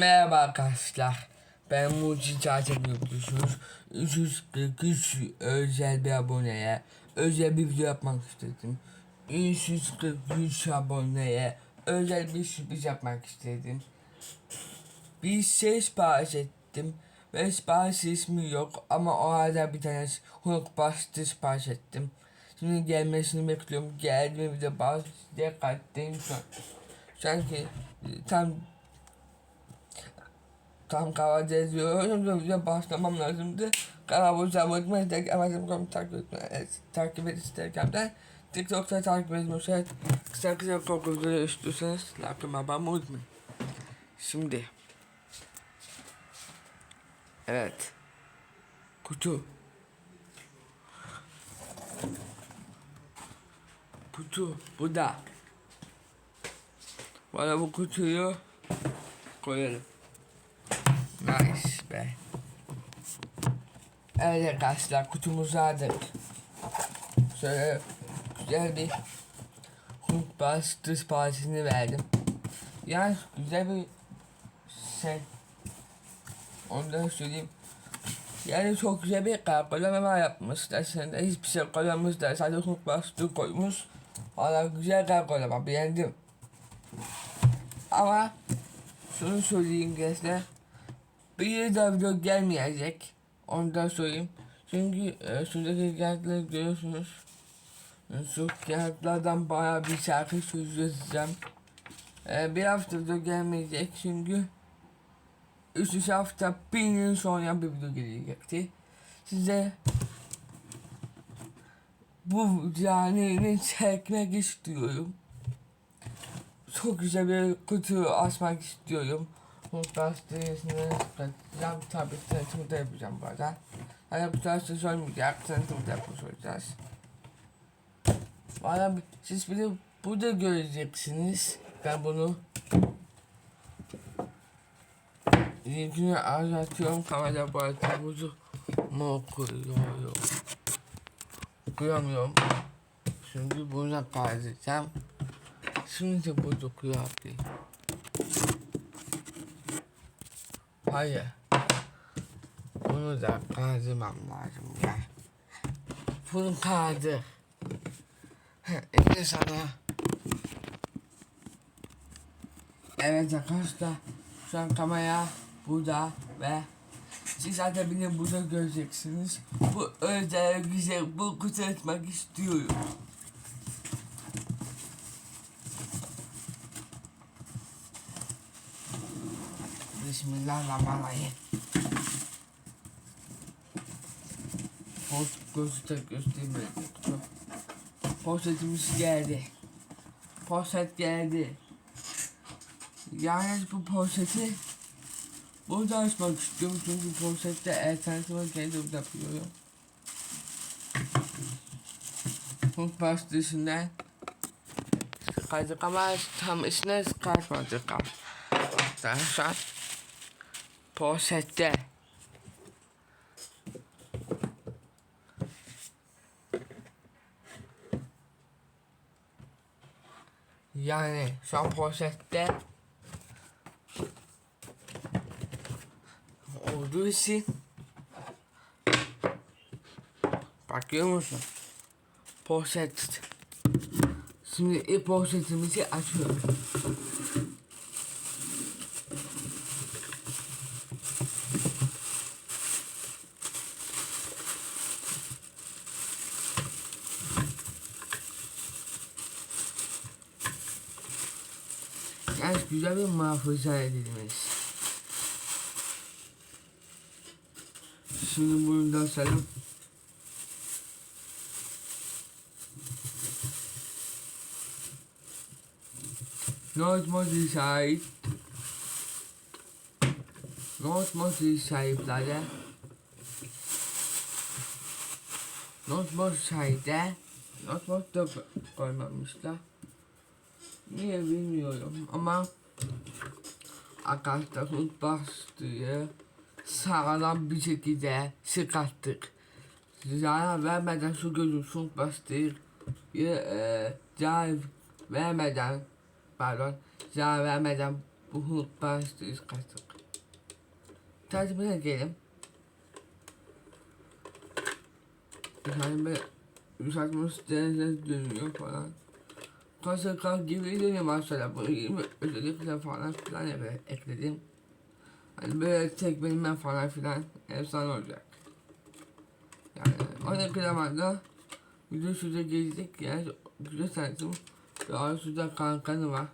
Merhaba arkadaşlar. Ben Mucit Zaten görüyorsunuz. 343 özel bir aboneye özel bir video yapmak istedim. 343 aboneye özel bir sürpriz yapmak istedim. Bir ses sipariş ettim. Ve sipariş ismi yok ama o arada bir tane Hulk bastı sipariş ettim. Şimdi gelmesini bekliyorum. Geldi mi bir de bazı dikkatliyim şu an. Sanki tam tam kahvaltı ediyorum video başlamam lazımdı. Kanalı abone etmek, amacım takip etmek, takip et isterken TikTok'ta takip etmişseniz kısa kısa korkuları istiyorsanız like abone unutmayın. Şimdi Evet. Kutu. Kutu. Bu da. Bana bu kutuyu koyalım. Nice be. Evet arkadaşlar kutumuzu aldık. Şöyle güzel bir Hulk bastı siparişini verdim. Yani güzel bir şey. Ondan söyleyeyim. Yani çok güzel bir kalkulama yapmışlar. Sen de hiçbir şey koymamışlar. Sadece Hulk bastı koymuş. Valla güzel kalkulama beğendim. Ama şunu söyleyeyim gençler. Bir daha video gelmeyecek. Onu da söyleyeyim. Çünkü e, şuradaki kağıtları görüyorsunuz. Şu kağıtlardan bayağı bir şarkı söz yazacağım. E, bir hafta video gelmeyecek çünkü üç üç hafta bir yıl sonra bir video gelecekti. Size bu canini çekmek istiyorum. Çok güzel bir kutu açmak istiyorum. Gazetesini yapacağım. Tabii tanıtımda yapacağım bu arada. Hani bu tarz söz olmayacak. Tanıtımda yapmış olacağız. Bana siz de burada göreceksiniz. Ben bunu linkini anlatıyorum. Kamera bu arada buzu mu koyuyorum. Koyamıyorum. Çünkü buna kaydedeceğim. Şimdi buzu koyabilirim. Hayır. Bunu da kazımam lazım ya. Bunu kazı. İşte sana. Evet arkadaşlar. Şu an kamera burada ve siz zaten beni burada göreceksiniz. Bu özel güzel bu kutu etmek istiyorum. Bismillahirrahmanirrahim. Post gözü göstermedik. Poşetimiz geldi. Poşet geldi. Yani bu poşeti burada açmak istiyorum çünkü poşette alternatif kendim yapıyorum. Hulk bastısından sıkacak ama tam içine sıkatmadık. Arkadaşlar poşette yani şu an poşette olduğu için bakıyor musun? Poşet şimdi ilk poşetimizi açıyorum. Yani güzel bir muhafaza edilmiş. Şimdi bunu da açalım. Not Modi sahip. Not Modi sahiplere. Not Modi sahipte. Not Modi da koymamışlar. Niye bilmiyorum ama Hulk bastığı sağlam bir şekilde sıkattık. Zarar vermeden su gözü Hulk bastığı e, zarar vermeden pardon zarar vermeden Bu Hulk başlıyız kaçtık. Takibine gelin. Yani böyle 160 derece dönüyor falan. Kasa kalk dönüyor maşallah. Bu özellikle falan filan eve ekledim. Hani böyle tek benimle falan filan efsane olacak. Yani 12 zamanda video şurada gezdik yani güzel sanatım. Daha şurada kankanı var.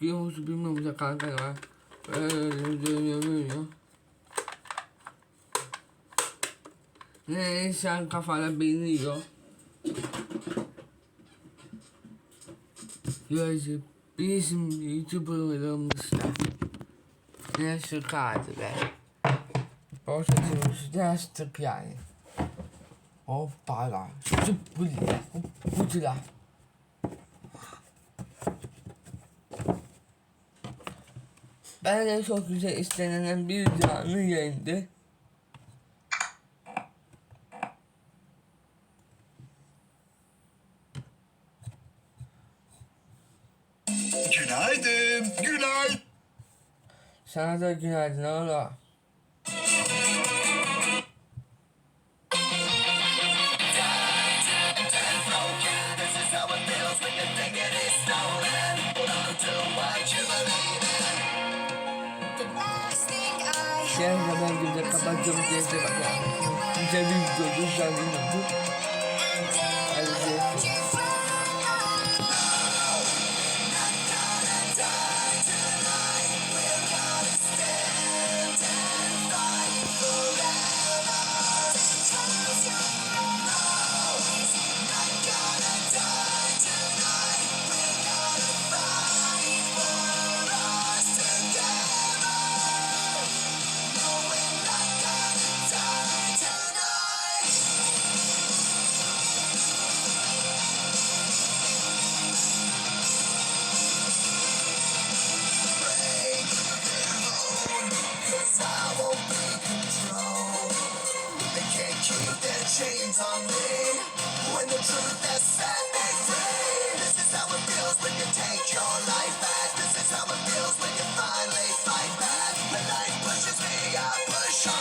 Musun bilmiyorum burada kankanı var. Böyle dönüyor dönüyor. Ne sen kafana beyni yiyor. Gözü bizim YouTuber'larımızda. Ne sıkardı be. Boş açılmış açtık yani. Hoppala. Zıppıla. Hopputula. Ben de çok güzel istenilen bir canlı yayındı. Günaydın. Günaydın. Sana da günaydın oğlum. Gel de ben gibi de kapatıyorum diye de bak ya. Güzel bir video, güzel bir video. keep their chains on me. When the truth has set me free This is how it feels when you take your life.